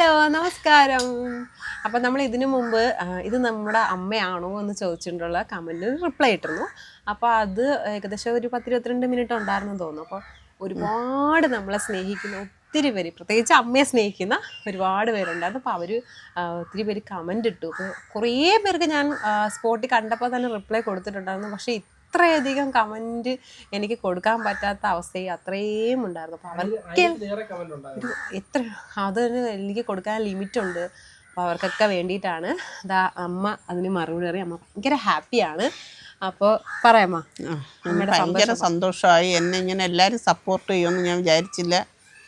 Hello നമസ്കാരം. അപ്പം നമ്മൾ ഇതിനു മുമ്പ് ഇത് നമ്മുടെ അമ്മയാണോ എന്ന് ചോദിച്ചിട്ടുള്ള കമന്റിന് റിപ്ലൈ ഇട്ടിരുന്നു. അപ്പോൾ അത് ഏകദേശം ഒരു പത്തിരുപത്തിരണ്ട് മിനിറ്റ് ഉണ്ടായിരുന്നു തോന്നുന്നു. അപ്പോൾ ഒരുപാട് നമ്മളെ സ്നേഹിക്കുന്ന ഒത്തിരി പേര് പ്രത്യേകിച്ച് അമ്മയെ സ്നേഹിക്കുന്ന ഒരുപാട് പേരുണ്ടായിരുന്നു. അപ്പോൾ അവർ ഒത്തിരി പേര് കമന്റ് ഇട്ടു. അപ്പോൾ കുറേ പേർക്ക് ഞാൻ സ്പോട്ടിൽ കണ്ടപ്പോൾ തന്നെ റിപ്ലൈ കൊടുത്തിട്ടുണ്ടായിരുന്നു. പക്ഷേ ഇത്രയധികം കമന്റ് എനിക്ക് കൊടുക്കാൻ പറ്റാത്ത അവസ്ഥയും അത്രയും ഉണ്ടായിരുന്നു. അപ്പോൾ അവർക്ക് ഏറെ കമന്റ് ഉണ്ടായിരുന്നു. എത്ര അതിന് എനിക്ക് കൊടുക്കാൻ ലിമിറ്റ് ഉണ്ട്. അപ്പോൾ അവർക്കൊക്കെ വേണ്ടിയിട്ടാണ്. ദാ അമ്മ അതിന് മറുപടി അറിയാം അമ്മ ഭയങ്കര ഹാപ്പിയാണ് അപ്പോൾ പറയാമ്മ എനിക്ക് ഭയങ്കര സന്തോഷമായി. എന്നെ ഇങ്ങനെ എല്ലാവരും സപ്പോർട്ട് ചെയ്യുമെന്ന് ഞാൻ വിചാരിച്ചില്ല.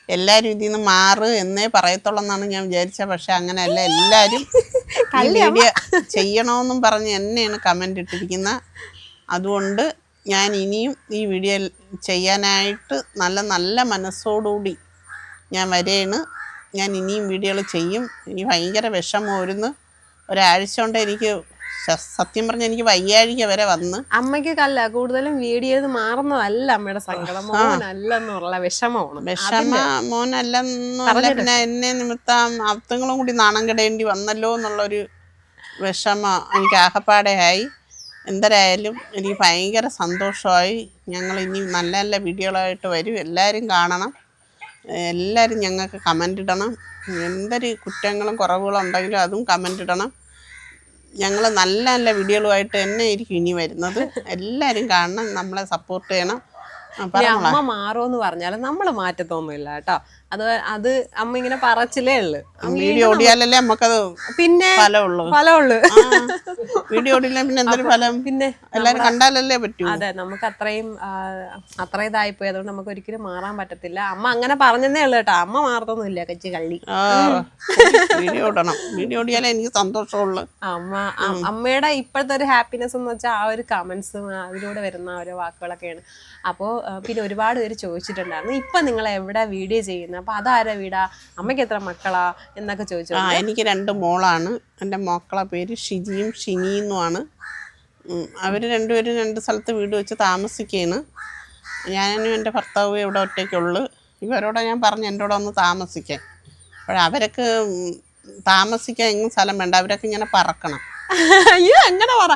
എല്ലാവരും ഇതിൽ നിന്ന് മാറ് എന്നേ പറയത്തുള്ളൂ എന്നാണ് ഞാൻ വിചാരിച്ചത്. പക്ഷെ അങ്ങനെയല്ല. എല്ലാവരും വീഡിയോ ചെയ്യണമെന്നും പറഞ്ഞ് എന്നെയാണ് കമന്റ് ഇട്ടിരിക്കുന്നത്. അതുകൊണ്ട് ഞാൻ ഇനിയും ഈ വീഡിയോ ചെയ്യാനായിട്ട് നല്ല നല്ല മനസ്സോടുകൂടി ഞാൻ വരെയാണ് ഞാൻ ഇനിയും വീഡിയോകൾ ചെയ്യും. ഇനി ഭയങ്കര വിഷമമായിരുന്നു. ഒരാഴ്ച കൊണ്ട് എനിക്ക് സത്യം പറഞ്ഞ എനിക്ക് വയ്യാഴിക വരെ വന്ന്. അമ്മയ്ക്ക് കല്ല കൂടുതലും വീഡിയോ മാറുന്നതല്ല അമ്മയുടെ സങ്കടം. മോനല്ലെന്നുള്ള വിഷമമാണ്. വിഷമ മോനല്ലെന്നല്ല. പിന്നെ എന്നെ നിമിത്തം അർത്ഥങ്ങളും കൂടി നാണം കെടേണ്ടി വന്നല്ലോ എന്നുള്ളൊരു വിഷമ എനിക്ക് ആഹപ്പാടെ ആയി. എന്തരായാലും എനിക്ക് ഭയങ്കര സന്തോഷമായി. ഞങ്ങൾ ഇനി നല്ല നല്ല വീഡിയോകളായിട്ട് വരും. എല്ലാവരും കാണണം. എല്ലാവരും ഞങ്ങൾക്ക് കമന്റ് ഇടണം. എന്തൊരു കുറ്റങ്ങളും കുറവുകളും ഉണ്ടെങ്കിലും അതും കമന്റ് ഇടണം. ഞങ്ങൾ നല്ല നല്ല വീഡിയോകളുമായിട്ട് തന്നെ ആയിരിക്കും ഇനി വരുന്നത്. എല്ലാവരും കാണണം. നമ്മളെ സപ്പോർട്ട് ചെയ്യണം. അമ്മ മാറുമെന്ന് പറഞ്ഞാൽ നമ്മൾ മാറ്റത്തൊന്നുമില്ല കേട്ടോ. അത് അത് അമ്മ ഇങ്ങനെ പറച്ചിലേ ഉള്ളു. വീഡിയോ ഓടിയാലല്ലേ നമുക്കത് പിന്നെ ഫലമുള്ളൂ. ഫലമുള്ളു. ആ, വീഡിയോ പിന്നെ എന്തൊരു ഫലം? പിന്നെ എല്ലാരും കണ്ടാലല്ലേ പറ്റൂ. അതെ നമുക്ക് അത്രയും അത്ര ഇതായിപ്പോയി. അതുകൊണ്ട് നമുക്ക് ഒരിക്കലും മാറാൻ പറ്റത്തില്ല. അമ്മ അങ്ങനെ പറഞ്ഞതേ ഉള്ളു കേട്ടോ. അമ്മ മാറത്തൊന്നുമില്ല കച്ചി കള്ളി. വീഡിയോ ഇടണം വീഡിയോ ഓടിയാലേ എനിക്ക് സന്തോഷമുള്ളു. അമ്മ അമ്മയുടെ ഇപ്പോഴത്തെ ഒരു ഹാപ്പിനെസ് എന്ന് വെച്ചാൽ ആ ഒരു കമന്റ്സും അതിലൂടെ വരുന്ന ഓരോ വാക്കുകളൊക്കെയാണ്. അപ്പോൾ പിന്നെ ഒരുപാട് പേര് ചോദിച്ചിട്ടുണ്ടായിരുന്നു. ഇപ്പൊ നിങ്ങൾ എവിടെ വീഡിയോ ചെയ്യുന്നത് അപ്പൊ അതാരാ വീടാ? അമ്മയ്ക്ക് എത്ര മക്കളാ? എന്നൊക്കെ ചോദിച്ചു. ആ എനിക്ക് രണ്ട് മോളാണ്. എന്റെ മക്കളെ പേര് ഷിജിയും ഷിനിയുമാണ്. അവർ രണ്ടുപേരും രണ്ട് സ്ഥലത്ത് വീട് വെച്ച് താമസിക്കുകയാണ്. ഞാനും എന്റെ ഭർത്താവും ഇവിടെ ഒറ്റയ്ക്കുള്ളു. ഇവരോടെ ഞാൻ പറഞ്ഞു എന്റെ കൂടെ ഒന്ന് താമസിക്കാൻ. അപ്പോൾ അവരൊക്കെ താമസിക്കാൻ എങ്ങും സ്ഥലം വേണ്ട. അവരൊക്കെ ഇങ്ങനെ പറക്കണം. അയ്യോ അങ്ങനെ പറ.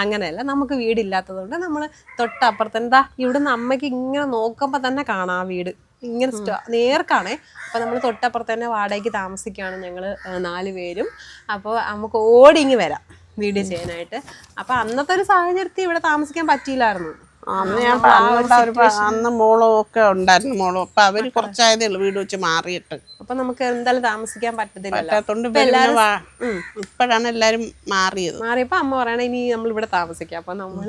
അങ്ങനെയല്ല നമുക്ക് വീടില്ലാത്തത് കൊണ്ട് നമ്മൾ തൊട്ടപ്പുറത്ത് എന്താ ഇവിടുന്ന് അമ്മയ്ക്ക് ഇങ്ങനെ നോക്കുമ്പോൾ തന്നെ കാണാം ആ വീട്. ഇങ്ങനെ നേർക്കാണേ. അപ്പൊ നമ്മൾ തൊട്ടപ്പുറത്ത് തന്നെ വാടകയ്ക്ക് താമസിക്കുകയാണ് ഞങ്ങൾ നാല് പേരും. അപ്പോൾ നമുക്ക് ഓടിങ്ങി വരാം വീഡിയോ ചെയ്യാനായിട്ട്. അപ്പൊ അന്നത്തെ ഒരു സാഹചര്യത്തിൽ ഇവിടെ താമസിക്കാൻ പറ്റിയില്ലായിരുന്നു. അന്ന് ഞാൻ അന്ന് മോളും ഒക്കെ ഉണ്ടായിരുന്നു മോളും. അപ്പൊ അവർ കുറച്ചായതേ ഉള്ളൂ വീട് വെച്ച് മാറിയിട്ട്. അപ്പൊ നമുക്ക് എന്തായാലും താമസിക്കാൻ പിന്നെ ഇപ്പോഴാണ് എല്ലാരും മാറിയത്. മാറിയപ്പോൾ അമ്മ പറയണ ഇനി നമ്മൾ ഇവിടെ താമസിക്കാം. അപ്പൊ നമ്മൾ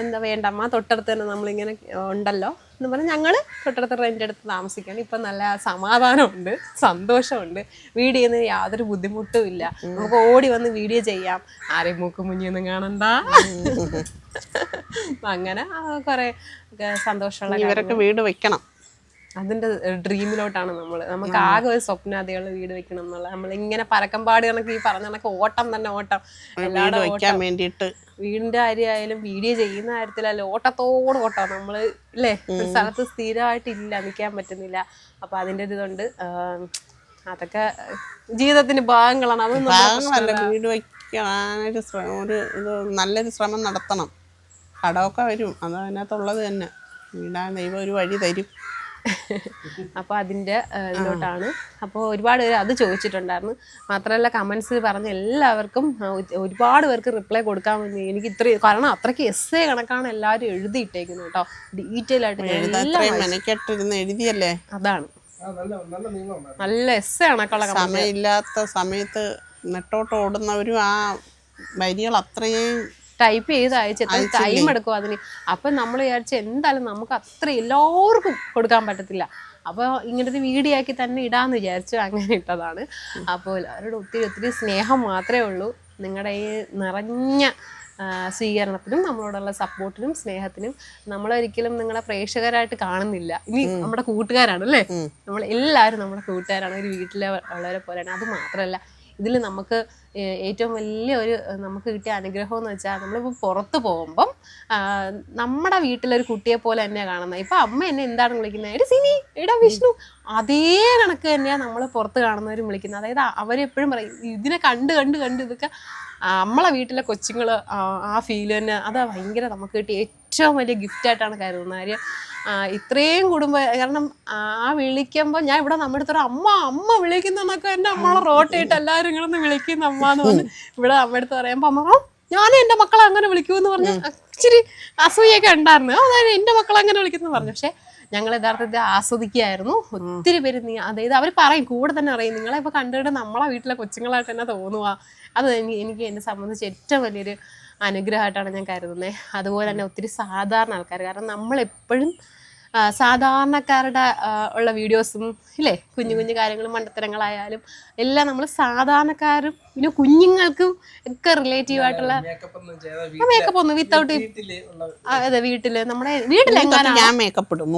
എന്താ വേണ്ടമ്മ തൊട്ടടുത്ത് തന്നെ നമ്മളിങ്ങനെ ഉണ്ടല്ലോ. എന്ന് പറഞ്ഞാൽ ഞങ്ങൾ തൊട്ടടുത്ത് റെന്റ് എടുത്ത് താമസിക്കുകയാണ്. ഇപ്പം നല്ല സമാധാനമുണ്ട് സന്തോഷമുണ്ട്. വീഡിയോ ചെയ്യുന്നതിന് യാതൊരു ബുദ്ധിമുട്ടും ഇല്ല. നമുക്ക് ഓടി വന്ന് വീഡിയോ ചെയ്യാം. ആരെയും മൂക്കും മുന്നിയൊന്നും കാണണ്ട. അങ്ങനെ കുറെ സന്തോഷമുള്ള ഇവരൊക്കെ വീട് വെക്കണം. അതിന്റെ ഡ്രീമിലോട്ടാണ് നമ്മൾ നമുക്ക് ആകെ ഒരു സ്വപ്നാദികളുടെ വീട് വെക്കണം എന്നുള്ളത് നമ്മൾ ഇങ്ങനെ പരക്കമ്പാട് കണക്ക് ഈ പറഞ്ഞ കണക്ക് ഓട്ടം തന്നെ ഓട്ടം. എല്ലാവരും വെക്കാൻ വേണ്ടിയിട്ട്. വീടിന്റെ കാര്യമായാലും വീഡിയോ ചെയ്യുന്ന കാര്യത്തിലല്ല ഓട്ടത്തോട് ഓട്ടം. നമ്മൾ ഇല്ലേ? ഒരു സ്ഥലത്ത് സ്ഥിരമായിട്ടില്ല നിൽക്കാൻ പറ്റുന്നില്ല. അപ്പൊ അതിന്റെ ഒരു ഇതുണ്ട്. അതൊക്കെ ജീവിതത്തിന്റെ ഭാഗങ്ങളാണ്. അത് വീട് വയ്ക്കാനൊരു ശ്രമം ഒരു ഇത് നല്ലൊരു ശ്രമം നടത്തണം. കടമൊക്കെ വരും. അത് അതിനകത്തുള്ളത് തന്നെ. വീടാൻ ദൈവം ഒരു വഴി തരും. അപ്പോൾ അതിന്റെ ഇതിലോട്ടാണ്. അപ്പോൾ ഒരുപാട് പേര് അത് ചോദിച്ചിട്ടുണ്ടായിരുന്നു. മാത്രമല്ല കമൻസ് പറഞ്ഞ എല്ലാവർക്കും ഒരുപാട് പേർക്ക് റിപ്ലൈ കൊടുക്കാൻ വേണ്ടി എനിക്ക് ഇത്രയും കാരണം അത്രയ്ക്ക് എസ് എ കണക്കാണ് എല്ലാവരും എഴുതിയിട്ടേക്കുന്നത് കേട്ടോ. ഡീറ്റെയിൽ ആയിട്ട് എഴുതിയല്ലേ? അതാണ്. ആ നല്ല നല്ല നീളം നല്ല എസ് എ കണക്കുള്ള സമയമില്ലാത്ത സമയത്ത് നെട്ടോട്ട് ഓടുന്നവരും ആ വരികൾ അത്രയും ടൈപ്പ് ചെയ്ത് അയച്ച് എത്ര ടൈം എടുക്കും അതിന്. അപ്പം നമ്മൾ വിചാരിച്ച എന്തായാലും നമുക്ക് അത്ര എല്ലാവർക്കും കൊടുക്കാൻ പറ്റത്തില്ല. അപ്പോൾ ഇങ്ങനത്തെ വീഡിയോ ആക്കി തന്നെ ഇടാന്ന് വിചാരിച്ചു അങ്ങനെ ഇട്ടതാണ്. അപ്പോൾ അവരോട് ഒത്തിരി ഒത്തിരി സ്നേഹം മാത്രമേ ഉള്ളൂ. നിങ്ങളുടെ ഈ നിറഞ്ഞ സ്വീകരണത്തിനും നമ്മളോടുള്ള സപ്പോർട്ടിനും സ്നേഹത്തിനും നമ്മളൊരിക്കലും നിങ്ങളെ പ്രേക്ഷകരായിട്ട് കാണുന്നില്ല. ഇനി നമ്മുടെ കൂട്ടുകാരാണ് അല്ലേ? നമ്മൾ എല്ലാവരും നമ്മുടെ കൂട്ടുകാരാണ്. ഒരു വീട്ടിലെ ഉള്ളവരെ പോലെയാണ്. അത് മാത്രമല്ല ഇതിൽ നമുക്ക് ഏറ്റവും വലിയ ഒരു നമുക്ക് കിട്ടിയ അനുഗ്രഹം എന്ന് വെച്ചാൽ നമ്മളിപ്പോൾ പുറത്ത് പോകുമ്പം നമ്മുടെ വീട്ടിലൊരു കുട്ടിയെ പോലെ തന്നെയാണ് കാണുന്നത് ഇപ്പം അമ്മ എന്നെ എന്താണ് വിളിക്കുന്നത് എടി സിനി എടാ വിഷ്ണു. അതേ കണക്ക് തന്നെയാണ് നമ്മൾ പുറത്ത് കാണുന്നവരും വിളിക്കുന്നത് അതായത് അവരെപ്പോഴും പറയും ഇതിനെ കണ്ട് കണ്ട് കണ്ട് ഇതൊക്കെ നമ്മളെ വീട്ടിലെ കൊച്ചുങ്ങൾ ആ ഫീൽ തന്നെ. അതാ ഭയങ്കര നമുക്ക് കിട്ടിയ ഏറ്റവും വലിയ ഗിഫ്റ്റായിട്ടാണ് കരുതുന്നത്. കാര്യം ഇത്രയും കുടുംബ കാരണം ആ വിളിക്കുമ്പോൾ ഞാൻ ഇവിടെ നമ്മുടെ അടുത്തൊരു അമ്മ അമ്മ വിളിക്കുന്നതൊക്കെ എന്റെ അമ്മളെ റോട്ടായിട്ട് എല്ലാവരും ഇങ്ങനെ വിളിക്കുന്ന. അമ്മ എന്ന് പറഞ്ഞ് ഇവിടെ അമ്മ അടുത്ത് പറയുമ്പോൾ അമ്മ "ആ, ഞാനും എന്റെ മക്കളെ അങ്ങനെ വിളിക്കുമെന്ന് പറഞ്ഞ് ഇച്ചിരി അസൂയൊക്കെ ഉണ്ടായിരുന്നു. അതായത് എന്റെ മക്കളെ അങ്ങനെ വിളിക്കുന്നു പറഞ്ഞു. പക്ഷേ ഞങ്ങൾ യഥാർത്ഥത്തിൽ ആസ്വദിക്കുകയായിരുന്നു. ഒത്തിരി പേര് നീ അതായത് അവർ പറയും കൂടെ തന്നെ അറിയും നിങ്ങളെ ഇപ്പോൾ കണ്ടിട്ട് നമ്മളെ വീട്ടിലെ കൊച്ചുങ്ങളായിട്ട് തന്നെ തോന്നുക അത് എനി- എനിക്ക് എന്നെ സംബന്ധിച്ച് ഏറ്റവും വലിയൊരു അനുഗ്രഹമായിട്ടാണ് ഞാൻ കരുതുന്നത് അതുപോലെ തന്നെ ഒത്തിരി സാധാരണ ആൾക്കാർ കാരണം നമ്മളെപ്പോഴും സാധാരണക്കാരുടെ ഉള്ള വീഡിയോസും ഇല്ലേ? കുഞ്ഞു കുഞ്ഞു കാര്യങ്ങളും മണ്ടത്തരങ്ങളായാലും എല്ലാം നമ്മൾ സാധാരണക്കാരും പിന്നെ കുഞ്ഞുങ്ങൾക്കും ഒക്കെ റിലേറ്റീവ് ആയിട്ടുള്ള മേക്കപ്പ് ഒന്നും വിത്തൗട്ട് അതെ വീട്ടിൽ. നമ്മുടെ വീട്ടിലെങ്ങാനും? ഞാൻ മേക്കപ്പ് ഇടും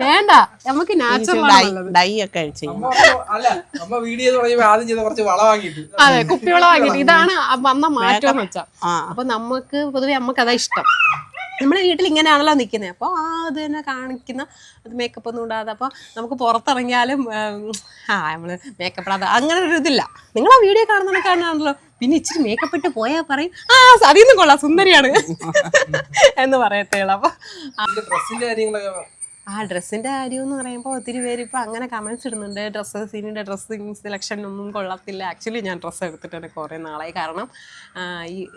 വേണ്ട നമുക്ക് ഡൈ ഒക്കെ അപ്പൊ- അതെ കുപ്പിവെള്ളമാക്കിയിട്ട് ഇതാണ് ആ വന്ന മാറ്റം എന്ന് വെച്ചാ. അപ്പൊ നമുക്ക് പൊതുവെ നമുക്ക് അതാ ഇഷ്ടം. നമ്മുടെ വീട്ടിൽ ഇങ്ങനെയാണല്ലോ നിൽക്കുന്നത് അപ്പോൾ ആ അത് തന്നെ കാണിക്കുന്ന അത് മേക്കപ്പ് ഒന്നും ഇടാതെ. അപ്പോൾ നമുക്ക് പുറത്തിറങ്ങിയാലും ആ നമ്മൾ മേക്കപ്പ് ഇടാതെ അങ്ങനെ ഒരു ഇതില്ല. നിങ്ങൾ ആ വീഡിയോ കാണുന്ന കാണാണല്ലോ പിന്നെ ഇച്ചിരി മേക്കപ്പ് ഇട്ട് പോയാൽ പറയും ആ അതിൽ നിന്ന് കൊള്ളാം സുന്ദരിയാണ്. എന്ന് പറയത്തേളൂ അപ്പോൾ കാര്യങ്ങളൊക്കെ ആ ഡ്രസ്സിന്റെ കാര്യം എന്ന് പറയുമ്പോൾ ഒത്തിരി പേര് ഇപ്പോൾ അങ്ങനെ കമൻസ് ഇടുന്നുണ്ട്. ഡ്രസ്സ് സീനിന്റെ ഡ്രസ്സിങ് സെലക്ഷൻ ഒന്നും കൊള്ളത്തില്ല. ആക്ച്വലി ഞാൻ ഡ്രസ്സ് എടുത്തിട്ടുണ്ട് കുറേ നാളായി. കാരണം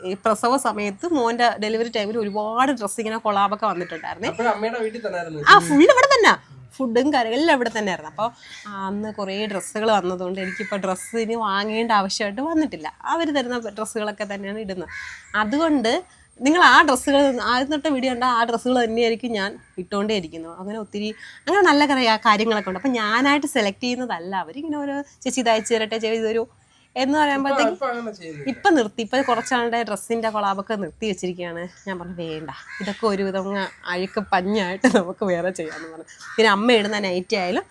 ഈ പ്രസവ സമയത്ത് മോന്റെ ഡെലിവറി ടൈമിൽ ഒരുപാട് ഡ്രസ്സ് ഇങ്ങനെ കൊളാബൊക്കെ വന്നിട്ടുണ്ടായിരുന്നു. ആ ഫുൾ ഇവിടെ തന്നെ. ഫുഡും കറിയും എല്ലാം ഇവിടെ തന്നെ ആയിരുന്നു. അപ്പോൾ അന്ന് കുറേ ഡ്രസ്സുകൾ വന്നതുകൊണ്ട് എനിക്കിപ്പോൾ ഡ്രസ്സിന് വാങ്ങേണ്ട ആവശ്യമായിട്ട് വന്നിട്ടില്ല. അവർ തരുന്ന ഡ്രസ്സുകളൊക്കെ തന്നെയാണ് ഇടുന്നത്. അതുകൊണ്ട് നിങ്ങൾ ആ ഡ്രസ്സുകൾ ആദ്യം തൊട്ട് വീഡിയോ ഉണ്ട് ആ ഡ്രസ്സുകൾ തന്നെയായിരിക്കും ഞാൻ ഇട്ടുകൊണ്ടേ ഇരിക്കുന്നത് അങ്ങനെ ഒത്തിരി അങ്ങനെ നല്ല കുറേ കാര്യങ്ങളൊക്കെ ഉണ്ട്. അപ്പം ഞാനായിട്ട് സെലക്ട് ചെയ്യുന്നതല്ല. അവരിങ്ങനെ ഓരോ ചേച്ചി ഇത് അയച്ചു തരട്ടെ ചേച്ചി ഇതൊരു എന്ന് പറയുമ്പോഴത്തേക്കും ഇപ്പൊ നിർത്തി. ഇപ്പൊ കുറച്ചാളുടെ ഡ്രസ്സിന്റെ കൊളാബൊക്കെ നിർത്തി വെച്ചിരിക്കുകയാണ്. ഞാൻ പറഞ്ഞു വേണ്ട. ഇതൊക്കെ ഒരുവിധം അഴുക്ക് പഞ്ഞായിട്ട് നമുക്ക് വേറെ ചെയ്യാന്ന് പറഞ്ഞു. പിന്നെ അമ്മ ഇടുന്ന നൈറ്റി ആയാലും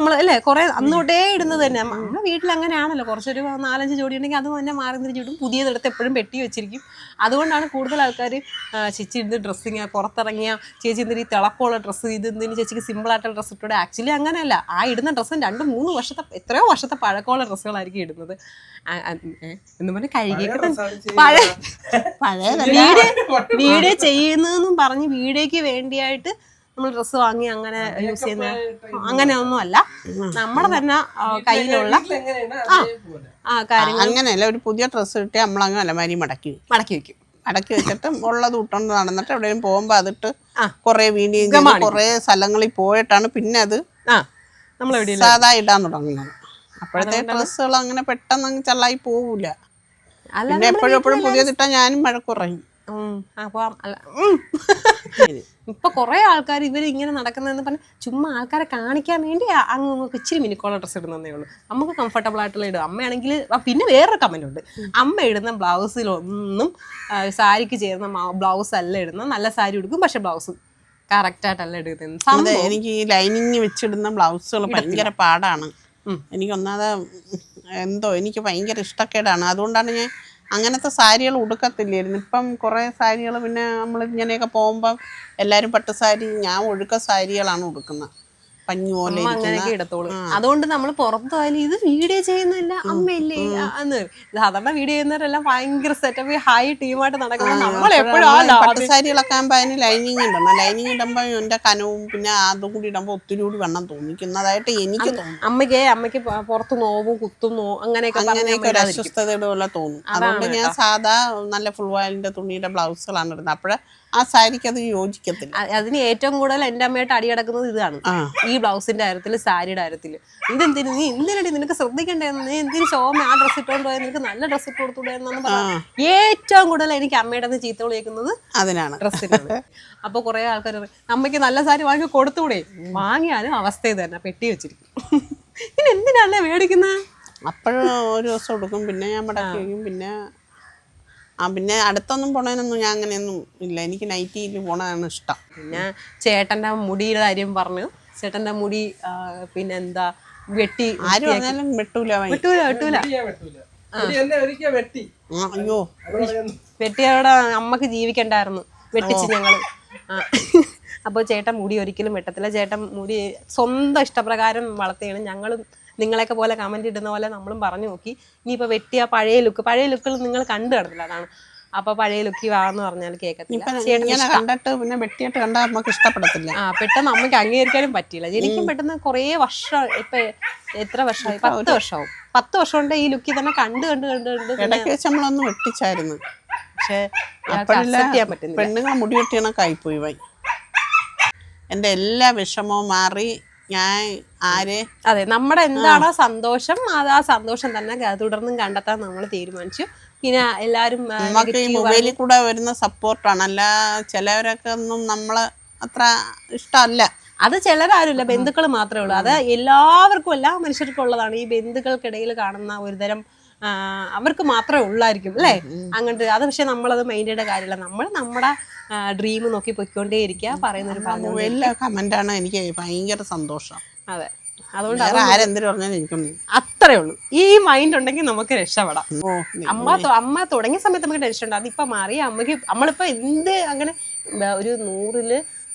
നമ്മൾ അല്ലേ? കുറെ അന്ന് തൊട്ടേ ഇടുന്നത് തന്നെ. നമ്മുടെ വീട്ടിൽ അങ്ങനെയാണല്ലോ കുറച്ചൊരു നാലഞ്ച് ജോഡി ഉണ്ടെങ്കിൽ അത് തന്നെ മാറി തിരിച്ച് പുതിയതെടുത്ത് എപ്പോഴും പെട്ടി വെച്ചിരിക്കും. അതുകൊണ്ടാണ് കൂടുതൽ ആൾക്കാർ ചേച്ചി ഇരുന്ന് ഡ്രസ്സിങ് പുറത്തിറങ്ങിയ ചേച്ചി ഇന്നിരി തിളക്കമുള്ള ഡ്രസ്സ് ഇത് ഇന്നിന് ചേച്ചിക്ക് സിമ്പിൾ ആയിട്ടുള്ള ഡ്രസ്സ് ഇട്ടൂടെ? ആക്ച്വലി അങ്ങനെയല്ല. ആ ഇടുന്ന ഡ്രസ്സും രണ്ട് മൂന്ന് വർഷത്തെ എത്രയോ വർഷത്തെ പഴക്കമുള്ള ഡ്രസ്സുകളായിരിക്കും ഇടുന്നത്. എന്ന് പറഞ്ഞാൽ കഴുകിയൊക്കെ പഴയ പഴയ വീഡിയോ വീഡിയോ ചെയ്യുന്നതെന്നും പറഞ്ഞ് വീഡിയോയ്ക്ക് വേണ്ടിയായിട്ട് നമ്മൾ ഡ്രസ്സ് വാങ്ങി അങ്ങനെ യൂസ് ചെയ്യുന്ന അങ്ങനെ ഒന്നുമല്ല. നമ്മുടെ തന്നെ കയ്യിലുള്ള ആ കാര്യങ്ങൾ അങ്ങനെയല്ല ഒരു പുതിയ ഡ്രസ്സ് കിട്ടിയാൽ നമ്മളങ്ങ് അലമാരി മടക്കി വെക്കും. മടക്കി വെക്കും. മടക്കി വെച്ചിട്ട് ഉള്ളത് ഇട്ടുകൊണ്ട് നടന്നിട്ട് എവിടെയും പോകുമ്പോൾ അതിട്ട് കുറെ കുറേ കുറെ സ്ഥലങ്ങളിൽ പോയിട്ടാണ് പിന്നെ അത് ആ നമ്മൾ എവിടെ സാധാ ഇടാൻ തുടങ്ങുന്നത്. അപ്പോഴത്തെ ഡ്രസ്സുകൾ അങ്ങനെ പെട്ടെന്ന് അങ്ങ് ചള്ളായി പോവില്ല എപ്പോഴും പിന്നെ എപ്പോഴും എപ്പോഴും പുതിയതിട്ടാ ഞാനും മഴ കുറയും. അപ്പൊ അല്ല. ഇപ്പൊ കുറെ ആൾക്കാർ ഇവർ ഇങ്ങനെ നടക്കുന്നതെന്ന് പറഞ്ഞാൽ ചുമ്മാ ആൾക്കാരെ കാണിക്കാൻ വേണ്ടി അങ്ങ് അങ്ങ് ഇച്ചിരി മിനിക്കോള ഡ്രസ്സ് ഇടുന്നതേ ഉള്ളൂ. നമുക്ക് കംഫർട്ടബിൾ ആയിട്ടുള്ള ഇടും അമ്മയാണെങ്കിൽ പിന്നെ വേറൊരു കമന്റ് ഉണ്ട്. അമ്മ ഇടുന്ന ബ്ലൗസിലൊന്നും സാരിക്ക് ചേർന്ന ബ്ലൗസ് അല്ല ഇടുന്ന നല്ല സാരി ഉടുക്കും പക്ഷെ ബ്ലൗസ് കറക്റ്റ് ആയിട്ടല്ല എടുക്കുന്നത് എനിക്ക് ഈ ലൈനിങ് വെച്ചിടുന്ന ബ്ലൗസുകൾ ഭയങ്കര പാടാണ്. എനിക്ക് ഒന്നാമത് എന്തോ എനിക്ക് ഭയങ്കര ഇഷ്ടക്കേടാണ്. അതുകൊണ്ടാണ് ഞാൻ അങ്ങനത്തെ സാരികൾ ഉടുക്കത്തില്ലായിരുന്നു. ഇപ്പം കുറേ സാരികൾ പിന്നെ നമ്മൾ ഇങ്ങനെയൊക്കെ പോകുമ്പം എല്ലാവരും പട്ട് സാരി ഞാൻ ഒഴുക്ക സാരികളാണ് ഉടുക്കുന്നത്. പഞ്ഞു പോലെ അങ്ങനെയൊക്കെ ഇടത്തോളൂ. അതുകൊണ്ട് നമ്മൾ പുറത്തു പോയാലും ഇത് വീഡിയോ ചെയ്യുന്നില്ല അമ്മയല്ലേ? എന്ന്. സാധാരണ വീഡിയോ ചെയ്യുന്നവരെല്ലാം ഭയങ്കര സെറ്റപ്പ് ഹൈ ടീമായിട്ട് നടക്കുന്നത്. നമ്മൾ എപ്പോഴും ആ നമ്മൾ ഈ പട്ട് ലാഭം സാരികളൊക്കെ ആകുമ്പോൾ അതിന് ലൈനിങ് ഇടണം. ലൈനിങ് ഇടുമ്പോൾ എന്റെ കനവും പിന്നെ അതും കൂടി ഇടുമ്പോൾ ഒത്തിരി കൂടി വെണ്ണം തോന്നിക്കുന്നതായിട്ട് എനിക്ക് തോന്നും. അമ്മയ്ക്ക് അമ്മയ്ക്ക് പുറത്ത് നോവും കുത്തും നോ അങ്ങനെയൊക്കെ അങ്ങനെയൊക്കെ ഒരു. അസ്വസ്ഥതയുടെ പോലെ തോന്നും. അതുകൊണ്ട് ഞാൻ സാധാ നല്ല ഫുൾ വാലിന്റെ തുണിയുടെ ബ്ലൗസുകളാണ് ഇടുന്നത്. അപ്പോഴ ആ സാരിക്ക് അത് യോജിക്കത്തില്ല. അ- അതിന് ഏറ്റവും കൂടുതൽ എന്റെ അമ്മയായിട്ട് അടി കിടക്കുന്നത് ഇതാണ്. ആ. ഈ ബ്ലൗസിന്റെ കാര്യത്തിൽ സാരിയുടെ കാര്യത്തിൽ. ഇതെന്തിനു? നീ എന്തിനടി നിനക്ക് ശ്രദ്ധിക്കണ്ടേ നീ എന്തിനു ശോഭ ആ ഡ്രസ് ഇട്ടോണ്ട് പോയാൽ നിനക്ക് നല്ല ഡ്രസ് ഇട്ട് കൊടുത്തൂടെ എന്നാണ് പറഞ്ഞത്. ഏറ്റവും കൂടുതൽ എനിക്ക് അമ്മയുടെ നിന്ന് ചീത്ത വിളിക്കുന്നത് അതിനാണ്. ഡ്രസ്സിനാണ് അപ്പൊ കുറെ ആൾക്കാർ അമ്മയ്ക്ക് നല്ല സാരി വാങ്ങി കൊടുത്തൂടെ വാങ്ങിയാലും അവസ്ഥ ഇത് തന്നെ പെട്ടി വെച്ചിരിക്കും. ഇനി എന്തിനാണല്ലേ മേടിക്കുന്നത് അപ്പോഴും ഒരു ദിവസം കൊടുക്കും പിന്നെ ഞാൻ മടക്കി വയ്ക്കും പിന്നെ ആ പിന്നെ അടുത്തൊന്നും പോണേനൊന്നും ഞാൻ അങ്ങനെയൊന്നും ഇല്ല. എനിക്ക് നൈറ്റിയിൽ പോണതാണ് ഇഷ്ടം. പിന്നെ ചേട്ടന്റെ മുടിയുടെ കാര്യം പറഞ്ഞു. ചേട്ടന്റെ മുടി ആ, പിന്നെ എന്താ വെട്ടി ആരും പറഞ്ഞാലും വെട്ടൂല വൈ വെട്ടൂല വെട്ടൂല. എന്നെ ഒരിക്കൽ വെട്ടി. ആ, അയ്യോ. വെട്ടിയവിടെ അമ്മയ്ക്ക് ജീവിക്കണ്ടായിരുന്നു. വെട്ടിച്ച് ഞങ്ങൾ. ആ. അപ്പോൾ ചേട്ടൻ മുടി ഒരിക്കലും വെട്ടത്തില്ല. ചേട്ടൻ മുടി സ്വന്തം ഇഷ്ടപ്രകാരം വളർത്തുകയാണ് ഞങ്ങളും നിങ്ങളെയൊക്കെ പോലെ കമന്റ് ഇടുന്ന പോലെ നമ്മളും പറഞ്ഞു നോക്കി. ഇനിയിപ്പോൾ വെട്ടിയ പഴയ ലുക്ക് പഴയ ലുക്കിൽ നിങ്ങൾ കണ്ടു കിടന്നില്ല അതാണ്. അപ്പൊ പഴയ ലുക്കി വാന്ന് പറഞ്ഞാൽ കേൾക്കത്തില്ല. കണ്ടിട്ട് പിന്നെ വെട്ടിയിട്ട് കണ്ടാൽ നമുക്ക് ഇഷ്ടപ്പെടത്തില്ല. ആ പെട്ടെന്ന് അമ്മയ്ക്ക് അംഗീകരിക്കാനും പറ്റില്ല ശരിക്കും പെട്ടെന്ന് കുറേ വർഷം ഇപ്പൊ എത്ര വർഷമായി? പത്ത് വർഷമാവും പത്ത് വർഷം കൊണ്ട് ഈ ലുക്കി തന്നെ കണ്ട് കണ്ട് കണ്ട് കണ്ട് ഇടയ്ക്ക് വെച്ച് നമ്മളൊന്ന് വെട്ടിച്ചായിരുന്നു. പക്ഷേ പെണ്ണുങ്ങൾ മുടി വെട്ടിയണക്കായിപ്പോയി വൈ. എന്റെ എല്ലാ വിഷമവും മാറി ഞാൻ ആരെ? അതെ നമ്മുടെ എന്താണോ സന്തോഷം അത് ആ സന്തോഷം തന്നെ തുടർന്നും കണ്ടെത്താൻ നമ്മൾ തീരുമാനിച്ചു. പിന്നെ എല്ലാരും നമുക്ക് ഈ മൊബൈലിൽ കൂടെ വരുന്ന സപ്പോർട്ടാണ് അല്ല ചിലവരൊക്കെ ഒന്നും നമ്മളെ അത്ര ഇഷ്ടമല്ല. അത് ചിലരാരുമില്ല ബന്ധുക്കൾ മാത്രമേ ഉള്ളൂ. അത് എല്ലാവർക്കും എല്ലാ മനുഷ്യർക്കും ഉള്ളതാണ്. ഈ ബന്ധുക്കൾക്കിടയിൽ കാണുന്ന ഒരുതരം അവർക്ക് മാത്രമേ ഉള്ളായിരിക്കും അല്ലേ? അങ്ങനത്തെ അത് പക്ഷെ നമ്മളത് മൈൻഡ് കാര്യമില്ല. നമ്മൾ നമ്മുടെ ഡ്രീം നോക്കി പൊയ്ക്കൊണ്ടേ ഇരിക്കുക പറയുന്നൊരു പറഞ്ഞു എല്ലാ കമന്റാണ് എനിക്ക് ഭയങ്കര സന്തോഷം. അതെ. അതുകൊണ്ട് വേറെ ആരെന്തിനു പറഞ്ഞാലും എനിക്കൊന്നും അത്രേ ഉള്ളൂ. ഈ മൈൻഡ് ഉണ്ടെങ്കിൽ നമുക്ക് രക്ഷപ്പെടാം. അമ്മ അമ്മ തുടങ്ങിയ സമയത്ത് നമുക്ക് ടെൻഷൻ ഉണ്ട്. അതിപ്പോ മാറി അമ്മയ്ക്ക് നമ്മളിപ്പോ എന്ത് അങ്ങനെ ഒരു നൂറിൽ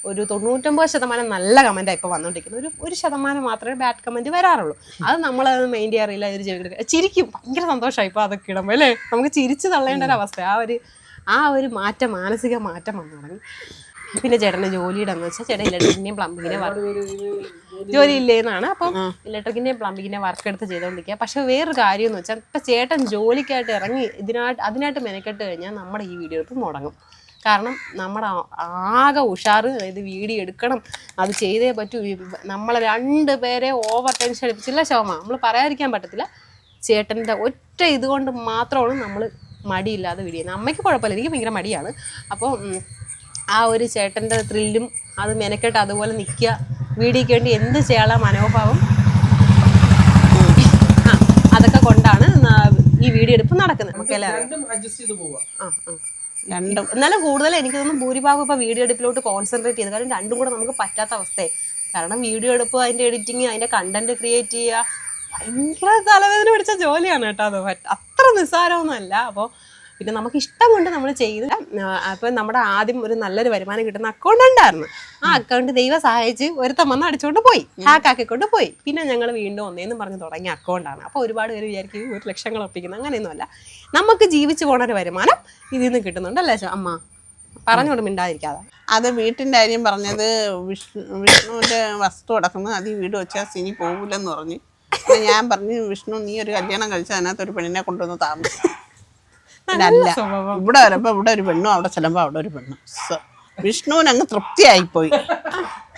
ഒരു തൊണ്ണൂറ്റൊമ്പത് ശതമാനം നല്ല കമന്റാണ് ഇപ്പോൾ വന്നുകൊണ്ടിരിക്കുന്നത് ഒരു ഒരു ശതമാനം മാത്രമേ ബാഡ് കമന്റ് വരാറുള്ളൂ. അത് നമ്മളത് മെയിൻ ചെയ്യാറില്ല ഒരു ചെവി ചിരിക്കും. ഭയങ്കര സന്തോഷമായി ഇപ്പോൾ അതൊക്കെ ഇടുമ്പോൾ അല്ലേ? നമുക്ക് ചിരിച്ചു തള്ളേണ്ട ഒരു അവസ്ഥ. ആ ഒരു ആ ഒരു മാറ്റം മാനസിക മാറ്റം വന്നു തുടങ്ങി പിന്നെ ചേട്ടന്റെ ജോലിയുടെ എന്ന് വെച്ചാൽ ചേട്ടൻ ഇലക്ട്രിക്കിന്റെയും പ്ലംബിങ്ങിനെ വർക്ക് ജോലി ഇല്ലേന്നാണ്. അപ്പം ഇലക്ട്രിക്കിന്റെയും പ്ലംബിങ്ങിനെ വർക്ക് എടുത്ത് ചെയ്തുകൊണ്ടിരിക്കുക പക്ഷെ വേറൊരു കാര്യം എന്ന് വെച്ചാൽ ഇപ്പം ചേട്ടൻ ജോലിക്കായിട്ട് ഇറങ്ങി ഇതിനായിട്ട് അതിനായിട്ട് മെനക്കെട്ട് കഴിഞ്ഞാൽ നമ്മുടെ ഈ വീഡിയോ എടുപ്പ് മുടങ്ങും. കാരണം നമ്മുടെ ആകെ ഉഷാറ് അതായത് വീഡിയോ എടുക്കണം. അത് ചെയ്തേ പറ്റൂ. നമ്മളെ രണ്ട് പേരെ ഓവർ ടെൻഷൻ അടിപ്പിച്ചില്ല ശോമ നമ്മൾ പറയാതിരിക്കാൻ പറ്റത്തില്ല. ചേട്ടന്റെ ഒറ്റ ഇതുകൊണ്ട് മാത്രമാണ് നമ്മൾ മടിയില്ലാതെ വീഡിയോ അമ്മയ്ക്ക് കുഴപ്പമില്ല. എനിക്ക് ഭയങ്കര മടിയാണ്. അപ്പോൾ ആ ഒരു ചേട്ടന്റെ ത്രില്ലും അത് മെനക്കെട്ട് അതുപോലെ നിൽക്കുക. വീഡിയോയ്ക്ക് വേണ്ടി എന്ത് ചെയ്യാനുള്ള മനോഭാവം ആ അതൊക്കെ കൊണ്ടാണ് ഈ വീഡിയോ എടുപ്പ് നടക്കുന്നത്. നമുക്ക് എല്ലാവരും രണ്ടും. എന്നാലും കൂടുതൽ എനിക്ക് തോന്നുന്നു ഭൂരിഭാഗം ഇപ്പൊ വീഡിയോ എടുപ്പിലോട്ട് കോൺസെൻട്രേറ്റ് ചെയ്ത്. കാരണം രണ്ടും കൂടെ നമുക്ക് പറ്റാത്ത അവസ്ഥയെ കാരണം വീഡിയോ എടുപ്പ് അതിന്റെ എഡിറ്റിങ് അതിന്റെ കണ്ടന്റ് ക്രിയേറ്റ് ചെയ്യുക. ഭയങ്കര തലവേദന പിടിച്ച ജോലിയാണ് കേട്ടോ അത്. അത്ര നിസ്സാരമൊന്നുമല്ല. അപ്പോൾ പിന്നെ നമുക്ക് ഇഷ്ടം കൊണ്ട് നമ്മൾ ചെയ്ത് അപ്പം നമ്മുടെ ആദ്യം ഒരു നല്ലൊരു വരുമാനം കിട്ടുന്ന അക്കൗണ്ട് ഉണ്ടായിരുന്നു. ആ അക്കൗണ്ട് ദൈവം സഹായിച്ച് ഒരുത്തം വന്ന് അടിച്ചുകൊണ്ട് പോയി. ഹാക്കാക്കിക്കൊണ്ട് പോയി. പിന്നെ ഞങ്ങൾ വീണ്ടും ഒന്നേന്ന് പറഞ്ഞ് തുടങ്ങിയ അക്കൗണ്ടാണ് അപ്പോൾ ഒരുപാട് പേര് വിചാരിക്കും ഒരു ലക്ഷങ്ങൾ ഒപ്പിക്കുന്നത് അങ്ങനെയൊന്നുമല്ല. നമുക്ക് ജീവിച്ചു പോണ ഒരു വരുമാനം ഇതിൽ നിന്ന് കിട്ടുന്നുണ്ട് അല്ലേ അമ്മ പറഞ്ഞോളും മിണ്ടാതിരിക്കാതെ. അത് വീട്ടിന്റെ കാര്യം പറഞ്ഞത് വിഷ്ണു വിഷ്ണുവിന്റെ വസ്തു അടക്കുന്നത് അത് ഈ വീട് വെച്ചാൽ സിനി പോകില്ലെന്ന് പറഞ്ഞു. ഞാൻ പറഞ്ഞു വിഷ്ണു നീ ഒരു കല്യാണം കഴിച്ചാൽ അതിനകത്ത് ഒരു പെണ്ണിനെ കൊണ്ടുവന്ന് താമസിക്കും അല്ല. ഇവിടെ വരുമ്പോ ഇവിടെ ഒരു പെണ്ണും അവിടെ ചെല്ലുമ്പോ അവിടെ ഒരു പെണ്ണും. വിഷ്ണുവിന് അങ്ങ് തൃപ്തിയായി പോയി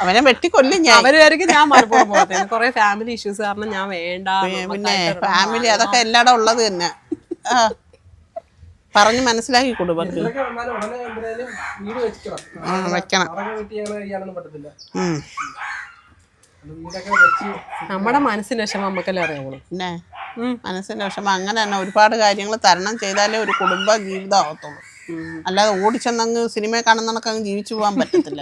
അവനെ വെട്ടിക്കൊല്ലും ഞാൻ. അവർ ഞാൻ മലപ്പുറം പോകത്തെ കുറെ ഫാമിലി ഇഷ്യൂസ് കാരണം ഞാൻ വേണ്ട പിന്നെ ഫാമിലി അതൊക്കെ എല്ലായിടും ഉള്ളത് തന്നെ. ആ. പറഞ്ഞ് മനസ്സിലാക്കി കൊടുക്കും വെക്കണം. നമ്മുടെ മനസ്സിന് വിഷമം നമുക്കല്ലേ അറിയാവുള്ളൂ പിന്നെ മനസ്സിന് വിഷമം അങ്ങനെ തന്നെ ഒരുപാട് കാര്യങ്ങൾ തരണം ചെയ്താലേ ഒരു കുടുംബ ജീവിതം ആവത്തുള്ളൂ. അല്ലാതെ ഓടിച്ചെന്നങ്ങ് സിനിമ കാണുന്നതൊക്കെ അങ്ങ് ജീവിച്ചു പോകാൻ പറ്റത്തില്ല.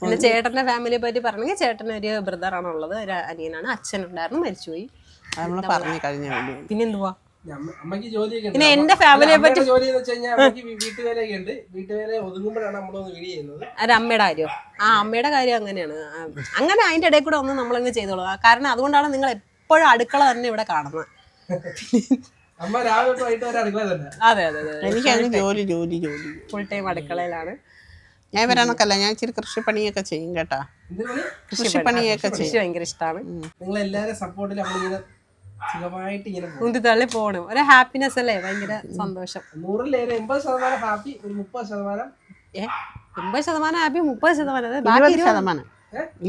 പിന്നെ ചേട്ടന്റെ ഫാമിലിയെ പറ്റി പറഞ്ഞെങ്കിൽ ചേട്ടനൊരു ഒരു ബ്രദറാണ് ഉള്ളത് ഒരു അനിയനാണ് അച്ഛനുണ്ടായിരുന്നു മരിച്ചുപോയി. അത് നമ്മൾ പറഞ്ഞു കഴിഞ്ഞ പിന്നെന്തുവാ പിന്നെ എന്തുവാ? ജോലിയൊക്കെ. പിന്നെ എന്റെ ഫാമിലിയെ പറ്റി അത് ജോലി എന്ന് വീട്ടുവേലയൊക്കെ ഉണ്ട് വീട്ടുവേല ഒതുങ്ങുമ്പോഴാണ് നമ്മളൊന്ന് വീട് ചെയ്യുന്നത്. ഒരു അമ്മയുടെ കാര്യം. ആ അമ്മയുടെ കാര്യം അങ്ങനെയാണ്. അങ്ങനെ അതിന്റെ ഇടയിൽ കൂടെ ഒന്നും നമ്മളങ്ങ് ചെയ്തോളൂ. കാരണം അതുകൊണ്ടാണ് നിങ്ങൾ എപ്പോഴും അടുക്കള തന്നെ ഇവിടെ കാണുന്നത്. അമ്മ രാവിലെ വൈകിട്ട് വരെ അടുക്കള തന്നെ. അതെ അതെ അതെ എനിക്കങ്ങ് ജോലി ജോലി ജോലി. ഫുൾ ടൈം അടുക്കളയിലാണ്. ഞാൻ വരാനൊക്കെയല്ല ഞാൻ ഇച്ചിരി കൃഷിപ്പണിയൊക്കെ ചെയ്യും കേട്ടാ? കൃഷിപ്പണിയൊക്കെ ചെയ്യും കൃഷി ഭയങ്കര ഇഷ്ടമാണ് നിങ്ങൾ എല്ലാവരും സപ്പോർട്ടിൽ നമ്മളിങ്ങനെ സുഖമായിട്ട് ഇങ്ങനെ പോകും ഉന്തി തള്ളി പോകണം ഒരു ഹാപ്പിനെസ് അല്ലേ? ഭയങ്കര സന്തോഷം. നൂറിലേറെ എൺപത് ശതമാനം ഹാപ്പി ഒരു മുപ്പത് ശതമാനം. ഏ? എൺപത് ശതമാനം ഹാപ്പി മുപ്പത് ശതമാനം? അതെ ബാക്കി ഇരുപത് ശതമാനം.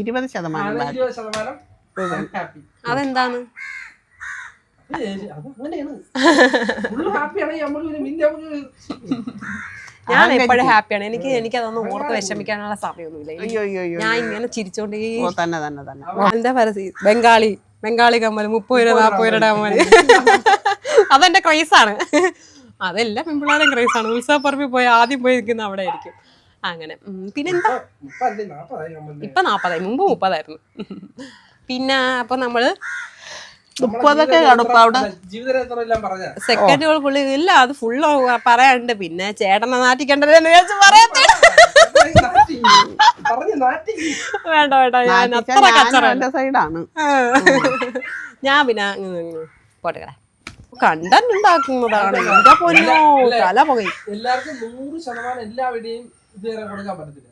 ഇരുപത് ശതമാനം ബാക്കി. ഇരുപത് ശതമാനം ഹാപ്പി അതെന്താണ്? ഞാൻ എപ്പോഴും ഹാപ്പിയാണ് എനിക്ക് എനിക്ക് അതൊന്നും ഓർത്ത് വിഷമിക്കാനുള്ള സമയമൊന്നുമില്ല. ഞാൻ ഇങ്ങനെ ചിരിച്ചോണ്ടേ തന്നെ തന്നെ തന്നെ. എന്താ പറയുക ബംഗാളി. ബംഗാളി കമ്മൽ മുപ്പത് രൂപ നാൽപ്പത് രൂപയുടെ കമ്മൽ അതെന്റെ ക്രൈസാണ് അതെല്ലാം പെൺപിള്ളേരും ക്രൈസാണ് ഉത്സവപ്പറമ്പിൽ പോയി ആദ്യം പോയി നിൽക്കുന്ന അവിടെ ആയിരിക്കും. അങ്ങനെ. പിന്നെന്താ ഇപ്പൊ നാപ്പതായി. മുമ്പ് മുപ്പതായിരുന്നു. പിന്നെ അപ്പൊ നമ്മൾ മുപ്പതൊക്കെ പറഞ്ഞ സെക്കൻഡുകൾക്കുള്ളിൽ ഇല്ല അത് ഫുള്ള് പറയാനുണ്ട്. പിന്നെ ചേട്ടനെ നാട്ടിക്കണ്ടെന്ന് വിചാരിച്ച് പറയത്തേ പറഞ്ഞു നാട്ടി വേണ്ട വേണ്ട ഞാൻ അത്ര കച്ചറ സൈഡാണ്. ഞാൻ പിന്നെ പോട്ടെ കണ്ടന്റ് ഉണ്ടാക്കുന്നതാണ്. എന്റെ പൊന്നോ തല പുകയും എല്ലാവർക്കും നൂറ് ശതമാനം എല്ലാ വീഡിയോയും ഇതുവരെ കൊടുക്കാൻ പറ്റത്തില്ല.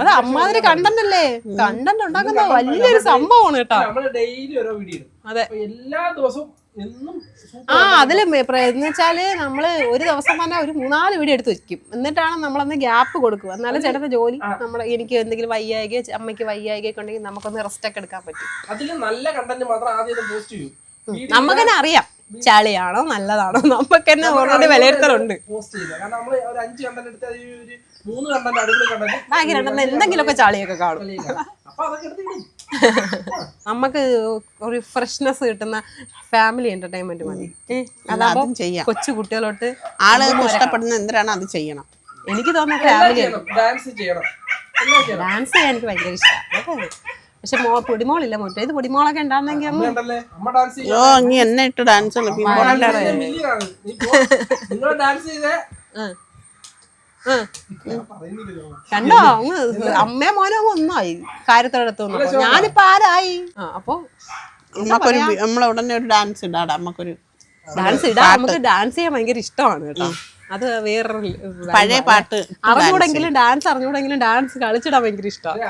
അത് അമ്മാതിരി കണ്ടന്റ് അല്ലേ? കണ്ടന്റ് ഉണ്ടാക്കുന്ന വലിയൊരു സംഭവമാണ് കേട്ടോ. നമ്മൾ ഡെയിലി ഓരോ വീഡിയോ അതെ. എല്ലാ ദിവസവും ആ അതിൽ എന്ന് വെച്ചാൽ നമ്മൾ ഒരു ദിവസം തന്നെ ഒരു മൂന്നാൽ വീട് എടുത്ത് വെക്കും. എന്നിട്ടാണ് നമ്മളന്ന് ഗ്യാപ്പ് കൊടുക്കുക. എന്നാലും ചേട്ടന്റെ ജോലി നമ്മൾ എനിക്ക് എന്തെങ്കിലും വയ്യായികയോ അമ്മയ്ക്ക് വയ്യായികയൊക്കെ ഉണ്ടെങ്കിൽ നമുക്കൊന്ന് റെസ്റ്റ് ഒക്കെ എടുക്കാൻ പറ്റും. അതിൽ നല്ല കണ്ടന്റ് മാത്രം ആദ്യം പോസ്റ്റ് ചെയ്യും. നമുക്ക് തന്നെ അറിയാം. ചളിയാണോ നല്ലതാണോ. നമുക്ക് തന്നെ ഓൾറെഡി വിലയിരുത്തലുണ്ട്. പോസ്റ്റ് ചെയ്യില്ല കാരണം നമ്മൾ ഒരു അഞ്ച് കണ്ടന്റ് എടുത്ത് മൂന്ന് കണ്ടന്റ് അടിപൊളി കണ്ടന്റ് രണ്ടെണ്ണം എന്തെങ്കിലുമൊക്കെ ചളിയൊക്കെ കാണും. അപ്പൊ അതൊക്കെ എടുത്ത് ഇടും. നമുക്ക് ഒരു ഫ്രഷ്നെസ് കിട്ടുന്ന ഫാമിലി എന്റർടൈൻമെന്റ് മതി. അതാകും ചെയ്യാം. കൊച്ചു കുട്ടികളോട്ട് ആളുകൾക്ക് ഇഷ്ടപ്പെടുന്ന എന്തിനാണ് അത് ചെയ്യണം? എനിക്ക് തോന്നുന്നത് ഫാമിലി ഡാൻസ് ചെയ്യണം. ഡാൻസ് ചെയ്യാൻ എനിക്ക് ഭയങ്കര ഇഷ്ടമാണ് പക്ഷെ മോ പൊടിമോളില്ല മുറ്റ. ഇത് പൊടിമോളൊക്കെ ഉണ്ടാകുന്നെങ്കിൽ അയ്യോ ഇനി എന്നെ ഇട്ട് ഡാൻസ് ഡാൻസ് ചെയ്തേ. കണ്ടോ? അങ്ങ് അമ്മേ മോനും അങ്ങ് ഒന്നായി. കാര്യത്തോടത്തൊന്നും ഞാനിപ്പോ ആരായി? ആ അപ്പൊ നമുക്കൊരു നമ്മളെ ഉടനെ ഒരു ഡാൻസ് ഇടാടാ. നമുക്കൊരു ഡാൻസ് ഇടാ. നമുക്ക് ഡാൻസ് ചെയ്യാൻ ഭയങ്കര ഇഷ്ടമാണ് കേട്ടോ. അത് വേറൊരു പഴയ പാട്ട് അറിഞ്ഞൂടെങ്കിലും ഡാൻസ് അറിഞ്ഞൂടെങ്കിലും ഡാൻസ് കളിച്ചിടാൻ ഭയങ്കര ഇഷ്ടമാണ്.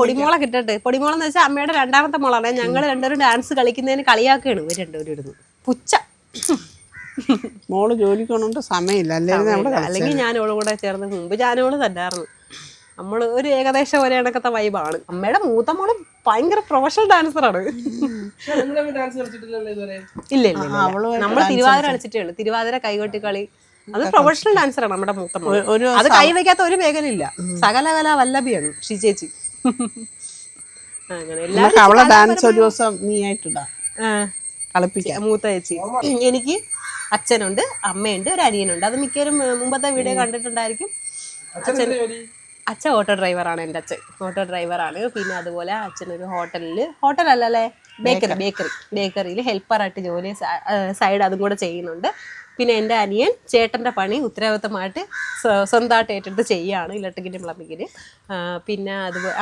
പൊടിമോളെ കിട്ടട്ടെ. പൊടിമോളെന്ന് വെച്ചാൽ അമ്മയുടെ രണ്ടാമത്തെ മോളാണ്. ഞങ്ങൾ രണ്ടുപേരും ഡാൻസ് കളിക്കുന്നതിന് കളിയാക്കുകയാണ്. ഇവർ രണ്ടുപേരും പുച്ച മോൾ ജോലിക്ക് പോകണോണ്ട് സമയമില്ല. അല്ലെങ്കിൽ അല്ലെങ്കിൽ ഞാൻ ഓളും കൂടെ ചേർന്ന് മുമ്പ് ഞാനോൾ തന്നായിരുന്നു. നമ്മൾ ഒരു ഏകദേശം ഒരേ കണക്കത്തെ വൈബാണ്. അമ്മയുടെ മൂത്ത മോൾ ഭയങ്കര പ്രൊഫഷണൽ ഡാൻസറാണ് ഇല്ല ഇല്ല, നമ്മൾ തിരുവാതിര കളിച്ചിട്ടേ. ഉള്ളൂ. തിരുവാതിര കൈകൊട്ടി കളി. അത് പ്രൊഫഷണൽ ഡാൻസറാണ് നമ്മുടെ മൂത്ത മോൾ. അത് കൈവയ്ക്കാത്ത ഒരു മേഖലയില്ല. സകലകല വല്ലഭിയാണ് ഷിചേച്ചി അങ്ങനെ അവളെ ഡാൻസ് ഒരു ദിവസം നീ ആയിട്ടുണ്ടാ ആ, കളിപ്പിക്കാം. മൂത്ത ചേച്ചി. എനിക്ക് അച്ഛനുണ്ട് അമ്മയുണ്ട് ഒരു അനിയനുണ്ട്. അത് മിക്കവരും മുമ്പത്തെ വീഡിയോ കണ്ടിട്ടുണ്ടായിരിക്കും. അച്ഛൻ അച്ഛൻ ഓട്ടോ ഡ്രൈവറാണ് എന്റെ അച്ഛൻ. ഓട്ടോ ഡ്രൈവറാണ്. പിന്നെ അതുപോലെ അച്ഛനൊരു ഹോട്ടലിൽ ഹോട്ടൽ അല്ലേ ബേക്കറി ബേക്കറി ബേക്കറിയിൽ ഹെൽപ്പറായിട്ട് ജോലി സൈഡ് അതും കൂടെ ചെയ്യുന്നുണ്ട്. പിന്നെ എന്റെ അനിയൻ ചേട്ടന്റെ പണി ഉത്തരവാദിത്തമായിട്ട് സ്വ- സ്വന്തമായിട്ട് ഏറ്റെടുത്ത് ചെയ്യുകയാണ് ഇലക്ട്രിക്കിന്റെ പ്ലംബിങ്ങിന് പിന്നെ അതുപോലെ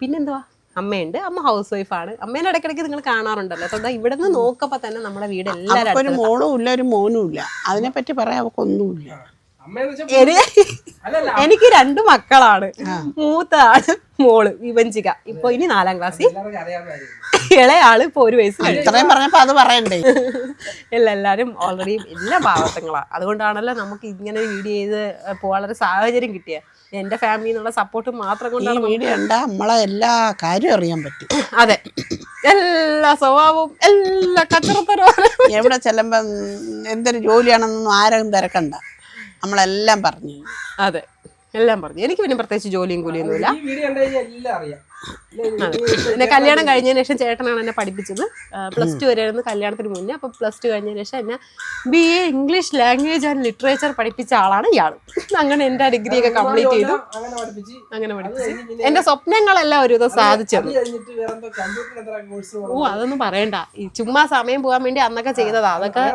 പിന്നെന്തുവാ? അമ്മയുണ്ട്. അമ്മ ഹൗസ് വൈഫാണ് അമ്മേനെ ഇടയ്ക്കിടയ്ക്ക് നിങ്ങൾ കാണാറുണ്ടല്ലോ. അപ്പോൾ ഇവിടെ നിന്ന് നോക്കപ്പോ തന്നെ നമ്മുടെ വീട് എല്ലാവരും ഒരു മോളും ഇല്ല ഒരു മോനും ഇല്ല. അതിനെപ്പറ്റി പറയാൻ അവക്കൊന്നുമില്ല. എനിക്ക് രണ്ട് മക്കളാണ്. മൂത്താണ് ആൾ മോൾ വിവഞ്ചിക ഇപ്പൊ ഇനി നാലാം ക്ലാസ്സിൽ ഇളയാൾ ഇളയ ആൾ ഇപ്പൊ ഒരു വയസ്സ് കഴിഞ്ഞു. ഇത്രയും പറഞ്ഞപ്പോ അത് പറയണ്ടേ? എല്ലാ എല്ലാരും ഓൾറെഡി എല്ലാ പാവത്തങ്ങളാ അതുകൊണ്ടാണല്ലോ നമുക്ക് ഇങ്ങനെ വീഡിയോ ചെയ്ത് പോകാനുള്ള സാഹചര്യം കിട്ടിയ. എന്റെ ഫാമിലി എന്നുള്ള സപ്പോർട്ട് മാത്രം കൊണ്ടാണ് വീഡിയോ ഉണ്ടാ നമ്മളെ എല്ലാ കാര്യവും അറിയാൻ പറ്റും. അതെ. എല്ലാ സ്വഭാവവും എല്ലാ കച്ചറത്തരവും എവിടെ ചെല്ലുമ്പോ എന്തൊരു ജോലിയാണെന്നൊന്നും ആരും തിരക്കണ്ട. നമ്മളെല്ലാം പറഞ്ഞു. അതെ. എല്ലാം പറഞ്ഞു. എനിക്ക് പിന്നെ പ്രത്യേകിച്ച് ജോലിയും കൂലിയൊന്നുമില്ല ഈ വീഡിയോ കണ്ടു എല്ലാം അറിയാം. ഇല്ല, ഇത് എന്നെ കല്യാണം കഴിഞ്ഞതിന് ശേഷം ചേട്ടനാണ് എന്നെ പഠിപ്പിച്ചത്. പ്ലസ് ടു വരെയായിരുന്നു കല്യാണത്തിന് മുന്നേ. അപ്പോൾ പ്ലസ് ടു കഴിഞ്ഞതിന് ശേഷം എന്നെ B A English language and literature പഠിപ്പിച്ച ആളാണ് ഇയാൾ അങ്ങനെ എന്റെ ഡിഗ്രി ഒക്കെ കംപ്ലീറ്റ് ചെയ്തു. അങ്ങനെ പഠിപ്പിച്ച്? അങ്ങനെ പഠിപ്പിച്ചു. കഴിഞ്ഞ് എന്റെ സ്വപ്നങ്ങളെല്ലാം ഒരു വിധം സാധിച്ചത്. ഓ അതൊന്നും പറയണ്ട. ഈ ചുമ്മാ സമയം പോകാൻ വേണ്ടി അന്നൊക്കെ ചെയ്തതാ. അതൊക്കെ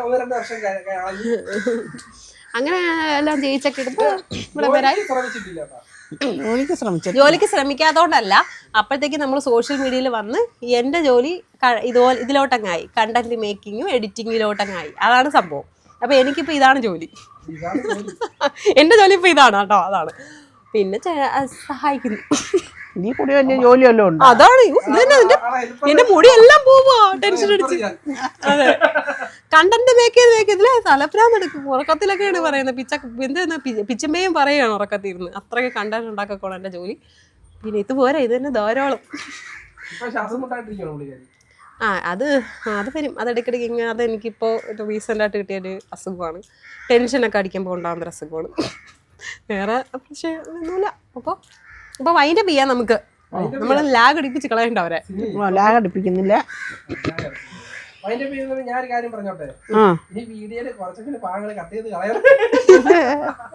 അങ്ങനെ എല്ലാം ജയിച്ചൊക്കെ എടുത്ത് ഇവിടെ വരാൻ ജോലിക്ക്. ശ്രമിച്ചു ജോലിക്ക് ശ്രമിക്കാത്തതുകൊണ്ടല്ല അപ്പോഴത്തേക്ക് നമ്മൾ സോഷ്യൽ മീഡിയയിൽ വന്ന് എന്റെ ജോലി ഇതുപോലെ ഇതിലോട്ടങ്ങായി. കണ്ടന്റ് മേക്കിങ്ങും എഡിറ്റിങ്ങിലോട്ടങ്ങായി അതാണ് സംഭവം. അപ്പൊ എനിക്കിപ്പോ ഇതാണ് ജോലി. ഇതാണ് ജോലി. എന്റെ ജോലി ഇപ്പൊ ഇതാണ് കേട്ടോ അതാണ്. പിന്നെ സഹായിക്കുന്നു. നീ കൂടി വലിയ ജോലി വല്ലതും ഉണ്ടോ? അതാണ് നിന്റെ മുടി എല്ലാം പോവാ ടെൻഷൻ അടിച്ച്. അതെ. കണ്ടന്റ് മേക്ക് ചെയ്ത് മേക്ക് ഇതിലെ തലപ്രാന്ന് എടുക്കും. ഉറക്കത്തിലൊക്കെയാണ് പറയുന്നത്. പിച്ച എന്താ പിച്ചമ്മയും പറയുകയാണ് ഉറക്കത്തിൽ ഇരുന്ന് അത്രയൊക്കെ കണ്ടന്റ് ഉണ്ടാക്കോളാം എന്റെ ജോലി. പിന്നെ ഇത് പോരാ ഇത് തന്നെ ധാരാളം. ആ അത് ആ, അത് വരും. അത് ഇടയ്ക്കിടയ്ക്ക് ഇങ്ങനെ അത് എനിക്കിപ്പോൾ ഒരു റീസെന്റ് ആയിട്ട് കിട്ടിയൊരു അസുഖമാണ്. ടെൻഷനൊക്കെ അടിക്കുമ്പോൾ ഉണ്ടാകുന്ന ഒരു അസുഖമാണ്. വേറെ പക്ഷേ ഒന്നുമില്ല അപ്പോൾ അപ്പോൾ വൈൻഡപ്പ് ചെയ്യാം നമുക്ക്. നമ്മൾ ലാഗ് അടിപ്പിച്ച് കളയണ്ട അവരെ. ലാഗ് അടിപ്പിക്കുന്നില്ല അതിന്റെ പേരിൽ ഞാൻ ഒരു കാര്യം പറഞ്ഞോട്ടെ? ഈ വീഡിയോയിൽ കുറച്ചൊക്കെ ഭാഗങ്ങൾ കട്ട് ചെയ്ത് കളയണം.